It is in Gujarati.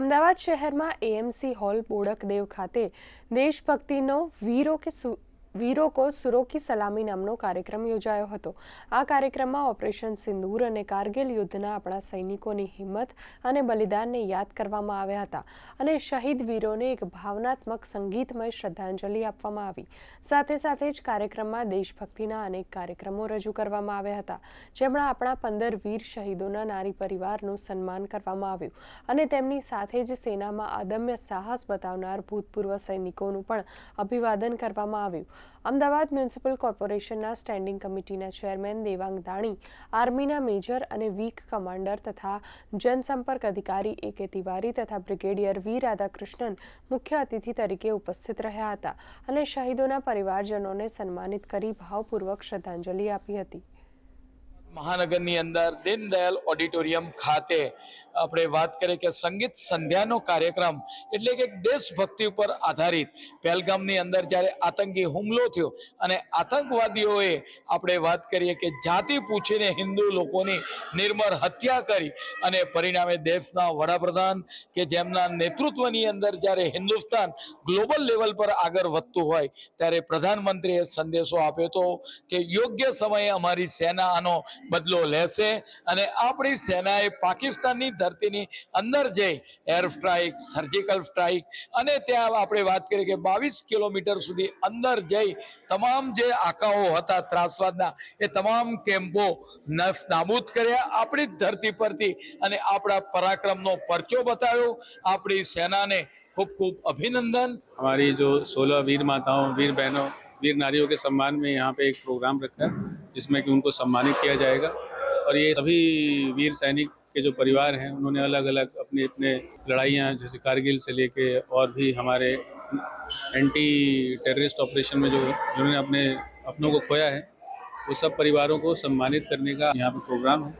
અમદાવાદ શહેરમાં એએમસી હોલ બોડકદેવ ખાતે દેશભક્તિનો વીરો કે વીરો કો સુરો કી સલામી નામનો કાર્યક્રમ યોજાયો હતો. આ કાર્યક્રમમાં ઓપરેશન સિંદૂર અને કારગિલ યુદ્ધના આપણા સૈનિકોની હિંમત અને બલિદાનને યાદ કરવામાં આવ્યા હતા અને શહીદ વીરોને એક ભાવનાત્મક સંગીતમય શ્રદ્ધાંજલિ આપવામાં આવી. સાથે સાથે જ કાર્યક્રમમાં દેશભક્તિના અનેક કાર્યક્રમો રજૂ કરવામાં આવ્યા હતા, જેમણે આપણા પંદર વીર શહીદોના નારી પરિવારનું સન્માન કરવામાં આવ્યું અને તેમની સાથે જ સેનામાં અદમ્ય સાહસ બતાવનાર ભૂતપૂર્વ સૈનિકોનું પણ અભિવાદન કરવામાં આવ્યું. અમદાવાદ મ્યુનિસિપલ કોર્પોરેશનના સ્ટેન્ડિંગ કમિટીના ચેરમેન દેવાંગ દાણી, આર્મીના મેજર અને વીક કમાન્ડર તથા જનસંપર્ક અધિકારી એ કે તિવારી તથા બ્રિગેડિયર વી રાધાકૃષ્ણન મુખ્ય અતિથિ તરીકે ઉપસ્થિત રહ્યા હતા અને શહીદોના પરિવારજનોને સન્માનિત કરી ભાવપૂર્વક શ્રદ્ધાંજલિ આપી હતી. મહાનગરની અંદર દીનદયાલ ઓડિટોરિયમ ખાતે આપણે વાત કરીએ કે સંગીત સંધ્યાનો કાર્યક્રમ એટલે કે દેશભક્તિ ઉપર આધારિત. પહેલગામની અંદર જ્યારે આતંકી હુમલો થયો અને આતંકવાદીઓએ આપણે વાત કરીએ કે જાતિ પૂછીને હિન્દુ લોકોની નિર્મળ હત્યા કરી અને પરિણામે દેશના વડાપ્રધાન કે જેમના નેતૃત્વની અંદર જ્યારે હિન્દુસ્તાન ગ્લોબલ લેવલ પર આગળ વધતું હોય ત્યારે પ્રધાનમંત્રીએ સંદેશો આપ્યો હતો કે યોગ્ય સમયે અમારી સેના આનો બદલો લેશે અને આપણી સેનાએ પાકિસ્તાનની ધરતીની અંદર જઈ એર સ્ટ્રાઇક સર્જિકલ સ્ટ્રાઇક અને ત્યાં આપણે વાત કરીએ કે બાવીસ કિલોમીટર સુધી અંદર જઈ તમામ જે આકાઓ હતા ત્રાસવાદના એ તમામ કેમ્પો નફ નાબૂદ કર્યા આપણી જ ધરતી પરથી અને આપણા પરાક્રમનો પરચો બતાવ્યો આપણી સેનાને ખૂબ ખૂબ અભિનંદન हमारी जो सोलह वीर माताओं वीर बहनों वीर नारियों के सम्मान में यहाँ पे एक प्रोग्राम रखा है जिसमें कि उनको सम्मानित किया जाएगा। और ये सभी वीर सैनिक के जो परिवार हैं, उन्होंने अलग अलग अपने अपने लड़ाइयाँ, जैसे कारगिल से लेके और भी हमारे एंटी टेररिस्ट ऑपरेशन में जो जिन्होंने अपने अपनों को खोया है, वो सब परिवारों को सम्मानित करने का यहाँ पर प्रोग्राम है।